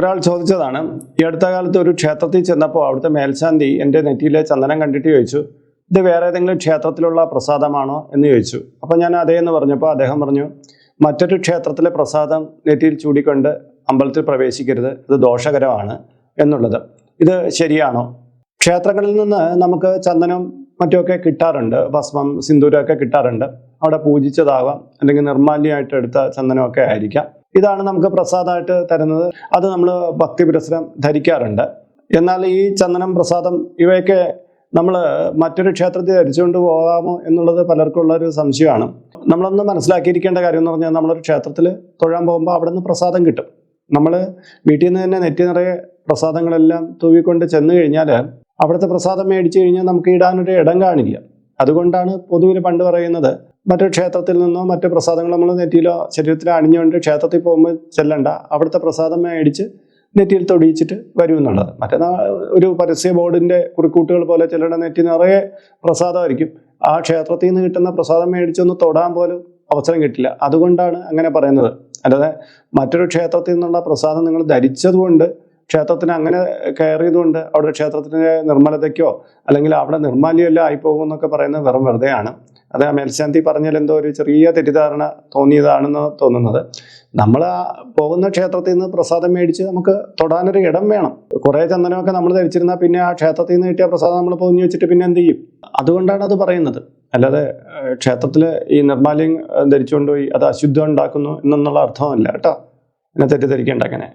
ഒരാൾ ചോദിച്ചതാണ് ഈ അടുത്ത കാലത്ത് ഒരു ക്ഷേത്രത്തിൽ ചെന്നപ്പോൾ അവിടുത്തെ മേൽശാന്തി എന്റെ നെറ്റിയിലെ ചന്ദനം കണ്ടിട്ട് ചോദിച്ചു ഇത് വേറെ ഏതെങ്കിലും ക്ഷേത്രത്തിലുള്ള പ്രസാദമാണോ? എന്ന് ചോദിച്ചു. അപ്പോൾ ഞാൻ അതേ എന്ന് പറഞ്ഞപ്പോൾ അദ്ദേഹം പറഞ്ഞു മറ്റൊരു ക്ഷേത്രത്തിലെ പ്രസാദം നെറ്റിയിൽ ചൂടിക്കൊണ്ട് അമ്പലത്തിൽ പ്രവേശിക്കരുത് ഇത് ദോഷകരമാണ് എന്നുള്ളത്. ഇത് ശരിയാണോ? ക്ഷേത്രങ്ങളിൽ നിന്ന് നമുക്ക് ചന്ദനം മറ്റുമൊക്കെ കിട്ടാറുണ്ട് ഭസ്മം സിന്ദൂരമൊക്കെ കിട്ടാറുണ്ട്. അവിടെ പൂജിച്ചതാവാം അല്ലെങ്കിൽ നിർമാല്യമായിട്ട് എടുത്ത ചന്ദനമൊക്കെ ആയിരിക്കാം. ഇതാണ് നമുക്ക് പ്രസാദമായിട്ട് തരുന്നത്. അത് നമ്മൾ ഭക്തി പുരസ്സരം ധരിക്കാറുണ്ട്. എന്നാൽ ഈ ചന്ദനം പ്രസാദം ഇവയൊക്കെ നമ്മൾ മറ്റൊരു ക്ഷേത്രത്തിൽ ധരിച്ചുകൊണ്ട് പോകാമോ എന്നുള്ളത് പലർക്കും ഉള്ള ഒരു സംശയമാണ്. നമ്മളൊന്ന് മനസ്സിലാക്കിയിരിക്കേണ്ട കാര്യം എന്ന് പറഞ്ഞാൽ നമ്മളൊരു ക്ഷേത്രത്തിൽ തൊഴാൻ പോകുമ്പോൾ അവിടെ നിന്ന് പ്രസാദം കിട്ടും. നമ്മൾ വീട്ടിൽ നിന്ന് തന്നെ നെറ്റി നിറയെ പ്രസാദങ്ങളെല്ലാം തൂവിക്കൊണ്ട് ചെന്ന് കഴിഞ്ഞാൽ അവിടുത്തെ പ്രസാദം മേടിച്ചു കഴിഞ്ഞാൽ നമുക്ക് ഇടാനൊരു ഇടം കാണില്ല. അതുകൊണ്ടാണ് പൊതുവിൽ പണ്ട് പറയുന്നത് മറ്റൊരു ക്ഷേത്രത്തിൽ നിന്നോ മറ്റു പ്രസാദങ്ങൾ നമ്മൾ നെറ്റിയിലോ ശരീരത്തിലോ അണിഞ്ഞുകൊണ്ട് ക്ഷേത്രത്തിൽ പോകുമ്പോൾ ചെല്ലണ്ട. അവിടുത്തെ പ്രസാദം മേടിച്ച് നെറ്റിയിൽ തൊടിയിച്ചിട്ട് വരും എന്നുള്ളത്. മറ്റേ ഒരു പരസ്യ ബോർഡിന്റെ കുറിക്കൂട്ടുകൾ പോലെ ചിലരുടെ നെറ്റി നിറയെ പ്രസാദമായിരിക്കും. ആ ക്ഷേത്രത്തിൽ നിന്ന് കിട്ടുന്ന പ്രസാദം മേടിച്ചൊന്ന് തൊടാൻ പോലും അവസരം കിട്ടില്ല. അതുകൊണ്ടാണ് അങ്ങനെ പറയുന്നത്. അല്ലാതെ മറ്റൊരു ക്ഷേത്രത്തിൽ നിന്നുള്ള പ്രസാദം നിങ്ങൾ ധരിച്ചതുകൊണ്ട് ക്ഷേത്രത്തിന് അങ്ങനെ കയറിയതുകൊണ്ട് അവിടെ ക്ഷേത്രത്തിന്റെ നിർമ്മലതയ്ക്കോ അല്ലെങ്കിൽ അവിടെ നിർമ്മാല്യമല്ലോ ആയിപ്പോകുമെന്നൊക്കെ പറയുന്നത് വെറും വെറുതെയാണ്. അത് മേൽശാന്തി പറഞ്ഞാൽ എന്തോ ഒരു ചെറിയ തെറ്റിദ്ധാരണ തോന്നിയതാണെന്ന് തോന്നുന്നത്. നമ്മൾ ആ പോകുന്ന ക്ഷേത്രത്തിൽ നിന്ന് പ്രസാദം മേടിച്ച് നമുക്ക് തൊടാനൊരു ഇടം വേണം. കുറേ ചന്ദനമൊക്കെ നമ്മൾ ധരിച്ചിരുന്നാൽ പിന്നെ ആ ക്ഷേത്രത്തിൽ നിന്ന് കിട്ടിയ പ്രസാദം നമ്മൾ പൊതിഞ്ഞു വെച്ചിട്ട് പിന്നെ എന്ത് ചെയ്യും? അതുകൊണ്ടാണ് അത് പറയുന്നത്. അല്ലാതെ ക്ഷേത്രത്തിൽ ഈ നിർമ്മാല്യം ധരിച്ചുകൊണ്ട് പോയി അത് അശുദ്ധം ഉണ്ടാക്കുന്നു എന്നുള്ള അർത്ഥമല്ല കേട്ടോ. എന്നെ തെറ്റിദ്ധരിക്കേണ്ട അങ്ങനെ.